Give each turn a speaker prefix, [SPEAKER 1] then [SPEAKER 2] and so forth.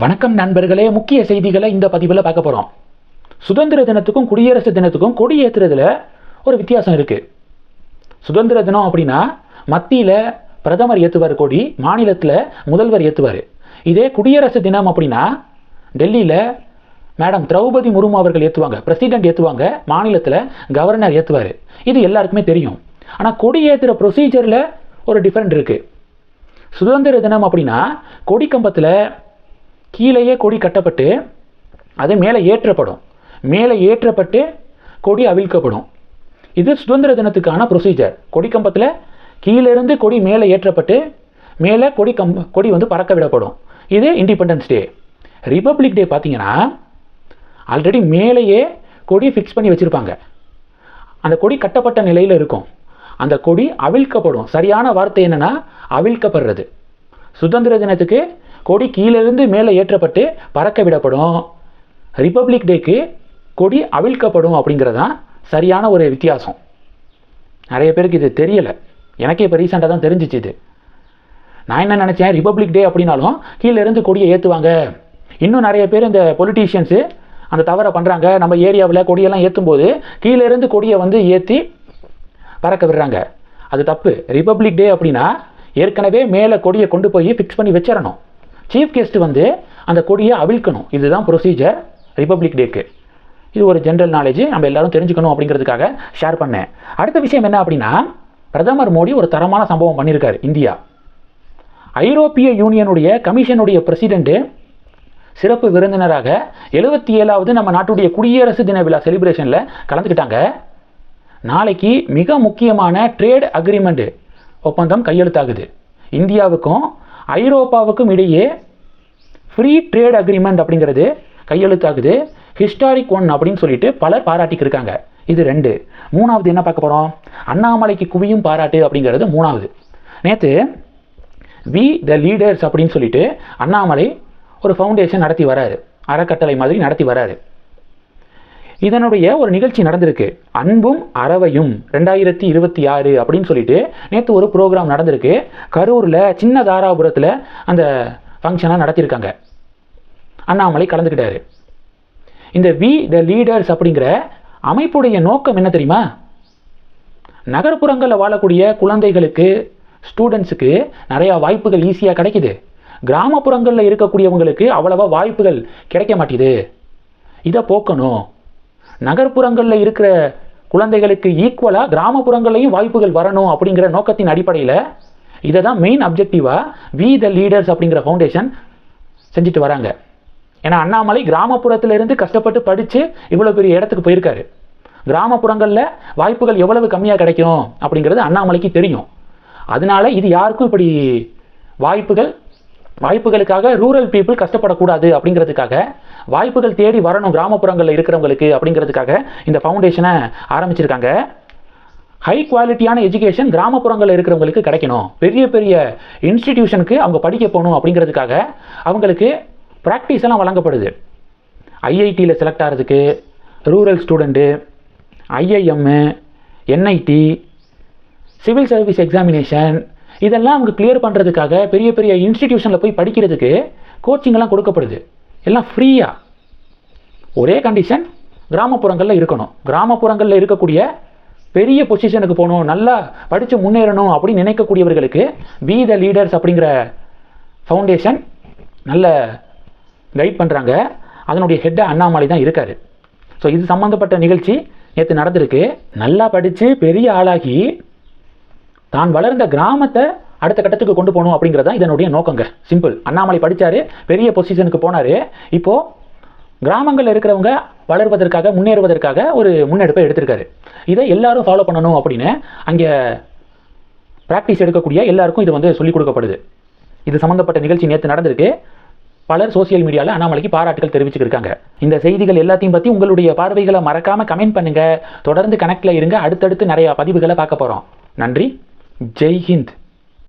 [SPEAKER 1] வணக்கம் நண்பர்களே முக்கிய செய்திகளை இந்த பதிவில் பார்க்க போகிறோம் சுதந்திர தினத்துக்கும் குடியரசு தினத்துக்கும் கொடி ஏற்றுறதுல ஒரு வித்தியாசம் இருக்குது சுதந்திர தினம் அப்படின்னா மத்தியில் பிரதமர் ஏற்றுவார் கொடி மாநிலத்தில் முதல்வர் ஏற்றுவார் இதே குடியரசு தினம் அப்படின்னா டெல்லியில் மேடம் திரௌபதி முர்மு அவர்கள் ஏற்றுவாங்க பிரசிடென்ட் ஏற்றுவாங்க மாநிலத்தில் கவர்னர் ஏற்றுவார் இது எல்லாருக்குமே தெரியும். ஆனால் கொடி ப்ரொசீஜரில் ஒரு டிஃப்ரெண்ட் இருக்குது சுதந்திர தினம் அப்படின்னா கொடி கம்பத்தில் கீழேயே கொடி கட்டப்பட்டு அது மேலே ஏற்றப்படும். மேலே ஏற்றப்பட்டு கொடி அவிழ்க்கப்படும். இது சுதந்திர தினத்துக்கான ப்ரொசீஜர் கொடி கம்பத்தில் கொடி மேலே ஏற்றப்பட்டு மேலே கொடி கம்ப கொடி வந்து பறக்க விடப்படும். இது இண்டிபெண்டன்ஸ் டே ரிப்பப்ளிக் டே பார்த்தீங்கன்னா ஆல்ரெடி மேலேயே கொடி ஃபிக்ஸ் பண்ணி வச்சுருப்பாங்க. அந்த கொடி கட்டப்பட்ட நிலையில் இருக்கும். அந்த கொடி அவிழ்க்கப்படும். சரியான வார்த்தை என்னென்னா அவிழ்க்கப்படுறது. சுதந்திர தினத்துக்கு கொடி கீழிருந்து மேலே ஏற்றப்பட்டு பறக்க விடப்படும். ரிப்பப்ளிக் டேக்கு கொடி அவிழ்க்கப்படும் அப்படிங்கிறது தான் சரியான ஒரு வித்தியாசம். நிறைய பேருக்கு இது தெரியலை. எனக்கே இப்போ ரீசெண்டாக தான் தெரிஞ்சிச்சு இது. நான் என்ன நினச்சேன்? ரிப்பப்ளிக் டே அப்படின்னாலும் கீழே இருந்து கொடியை ஏற்றுவாங்க இன்னும் நிறைய பேர் இந்த பொலிட்டீஷியன்ஸு அந்த தவறை பண்ணுறாங்க நம்ம ஏரியாவில் கொடியெல்லாம் ஏற்றும் போது கீழேருந்து கொடியை வந்து ஏற்றி பறக்க விடுறாங்க. அது தப்பு. ரிப்பப்ளிக் டே அப்படின்னா ஏற்கனவே மேலே கொடியை கொண்டு போய் ஃபிக்ஸ் பண்ணி வச்சிடணும். சீஃப் கெஸ்ட் வந்து அந்த கொடியை அவிழ்க்கணும். இதுதான் ப்ரொசீஜர் ரிப்பப்ளிக் டேக்கு இது ஒரு ஜென்ரல் நாலேஜ் நம்ம எல்லாரும் தெரிஞ்சுக்கணும் அப்படிங்கிறதுக்காக ஷேர் பண்ணேன். அடுத்த விஷயம் என்ன அப்படின்னா பிரதமர் மோடி ஒரு தரமான சம்பவம் பண்ணியிருக்காரு இந்தியா. ஐரோப்பிய யூனியனுடைய கமிஷனுடைய பிரசிடெண்ட்டு சிறப்பு விருந்தினராக எழுபத்தி ஏழாவது நம்ம நாட்டுடைய குடியரசு தின விழா செலிப்ரேஷனில் கலந்துக்கிட்டாங்க. நாளைக்கு மிக முக்கியமான ட்ரேட் அக்ரிமெண்ட்டு ஒப்பந்தம் கையெழுத்தாகுது. இந்தியாவுக்கும் ஐரோப்பாவுக்கும் இடையே ஃப்ரீ ட்ரேட் அக்ரிமெண்ட் அப்படிங்கிறது கையெழுத்தாகுது. ஹிஸ்டாரிக் ஒன் அப்படின்னு சொல்லிட்டு பலர் பாராட்டிக்கிருக்காங்க. இது ரெண்டு. மூணாவது என்ன பார்க்க போகிறோம் அண்ணாமலைக்கு குவியும் பாராட்டு அப்படிங்கிறது மூணாவது. நேற்று வி த லீடர்ஸ் அப்படின்னு சொல்லிட்டு அண்ணாமலை ஒரு ஃபவுண்டேஷன் நடத்தி வராரு. அறக்கட்டளை மாதிரி நடத்தி வராரு. இதனுடைய ஒரு நிகழ்ச்சி நடந்திருக்கு. அன்பும் அறவையும் ரெண்டாயிரத்தி இருபத்தி ஆறு அப்படின்னு சொல்லிட்டு நேற்று ஒரு ப்ரோக்ராம் நடந்திருக்கு. கரூரில் சின்ன தாராபுரத்தில் அந்த ஃபங்க்ஷனாக நடத்தியிருக்காங்க. அண்ணாமலை கலந்துக்கிட்டாரு. இந்த வி த லீடர்ஸ் அப்படிங்கிற அமைப்புடைய நோக்கம் என்ன தெரியுமா? நகர்ப்புறங்களில் வாழக்கூடிய குழந்தைகளுக்கு ஸ்டூடெண்ட்ஸுக்கு நிறையா வாய்ப்புகள் ஈஸியாக கிடைக்குது. கிராமப்புறங்களில் இருக்கக்கூடியவங்களுக்கு அவ்வளவா வாய்ப்புகள் கிடைக்க மாட்டேது இதை போக்கணும். நகர்ப்புறங்களில் இருக்கிற குழந்தைகளுக்கு ஈக்குவலாக கிராமப்புறங்கள்லையும் வாய்ப்புகள் வரணும் அப்படிங்கிற நோக்கத்தின் அடிப்படையில் இதை தான் மெயின் அப்ஜெக்டிவாக வி த லீடர்ஸ் அப்படிங்கிற ஃபவுண்டேஷன் செஞ்சுட்டு வராங்க. ஏன்னா அண்ணாமலை கிராமப்புறத்திலிருந்து கஷ்டப்பட்டு படித்து இவ்வளோ பெரிய இடத்துக்கு போயிருக்காரு. கிராமப்புறங்களில் வாய்ப்புகள் எவ்வளவு கம்மியாக கிடைக்கும் அப்படிங்கிறது அண்ணாமலைக்கு தெரியும். அதனால இது யாருக்கும் இப்படி வாய்ப்புகள் வாய்ப்புகளுக்காக ரூரல் பீப்புள் கஷ்டப்படக்கூடாது அப்படிங்கிறதுக்காக வாய்ப்புகள் தேடி வரணும் கிராமப்புறங்களில் இருக்கிறவங்களுக்கு அப்படிங்கிறதுக்காக இந்த ஃபவுண்டேஷனை ஆரம்பிச்சிருக்காங்க. ஹை குவாலிட்டியான எஜுகேஷன் கிராமப்புறங்களில் இருக்கிறவங்களுக்கு கிடைக்கணும். பெரிய பெரிய இன்ஸ்டிடியூஷனுக்கு அவங்க படிக்க போகணும் அப்படிங்கிறதுக்காக அவங்களுக்கு ப்ராக்டிஸ் எல்லாம் வழங்கப்படுது. ஐஐடியில் செலக்ட் ஆகிறதுக்கு rural student IIM NIT civil service examination இதெல்லாம் அவங்க கிளியர் பண்ணுறதுக்காக பெரிய பெரிய இன்ஸ்டிடியூஷனில் போய் படிக்கிறதுக்கு கோச்சிங்கெல்லாம் கொடுக்கப்படுது. எல்லாம் ஃப்ரீயாக ஒரே கண்டிஷன் கிராமப்புறங்களில் இருக்கணும். கிராமப்புறங்களில் இருக்கக்கூடிய பெரிய பொசிஷனுக்கு போகணும் நல்லா படித்து முன்னேறணும் அப்படின்னு நினைக்கக்கூடியவர்களுக்கு பி த லீடர்ஸ் அப்படிங்கிற ஃபவுண்டேஷன் நல்ல கைட் பண்ணுறாங்க அதனுடைய ஹெட்டை அண்ணாமலை தான் இருக்கார். ஸோ இது சம்மந்தப்பட்ட நிகழ்ச்சி நேற்று நடந்திருக்கு. நல்லா படித்து பெரிய ஆளாகி தான் வளர்ந்த கிராமத்தை அடுத்த கட்டத்துக்கு கொண்டு போகணும் அப்படிங்கிறது தான் இதனுடைய நோக்கங்க. சிம்பிள் அண்ணாமலை படித்தார் பெரிய பொசிஷனுக்கு போனார். இப்போது கிராமங்களில் இருக்கிறவங்க வளர்வதற்காக முன்னேறுவதற்காக ஒரு முன்னெடுப்பை எடுத்திருக்காரு. இதை எல்லாரும் ஃபாலோ பண்ணணும் அப்படின்னு அங்கே ப்ராக்டிஸ் எடுக்கக்கூடிய எல்லாருக்கும் இது வந்து சொல்லிக் கொடுக்கப்படுது. இது சம்மந்தப்பட்ட நிகழ்ச்சி நேற்று நடந்திருக்கு. பலர் சோசியல் மீடியாவில் அண்ணாமலைக்கு பாராட்டுகள் தெரிவிச்சுருக்காங்க இந்த செய்திகள் எல்லாத்தையும் பற்றி உங்களுடைய பார்வைகளை மறக்காமல் கமெண்ட் பண்ணுங்கள் தொடர்ந்து கனெக்டில் இருங்க. அடுத்தடுத்து நிறையா பதிவுகளை பார்க்க போகிறோம் நன்றி. Jai Hind.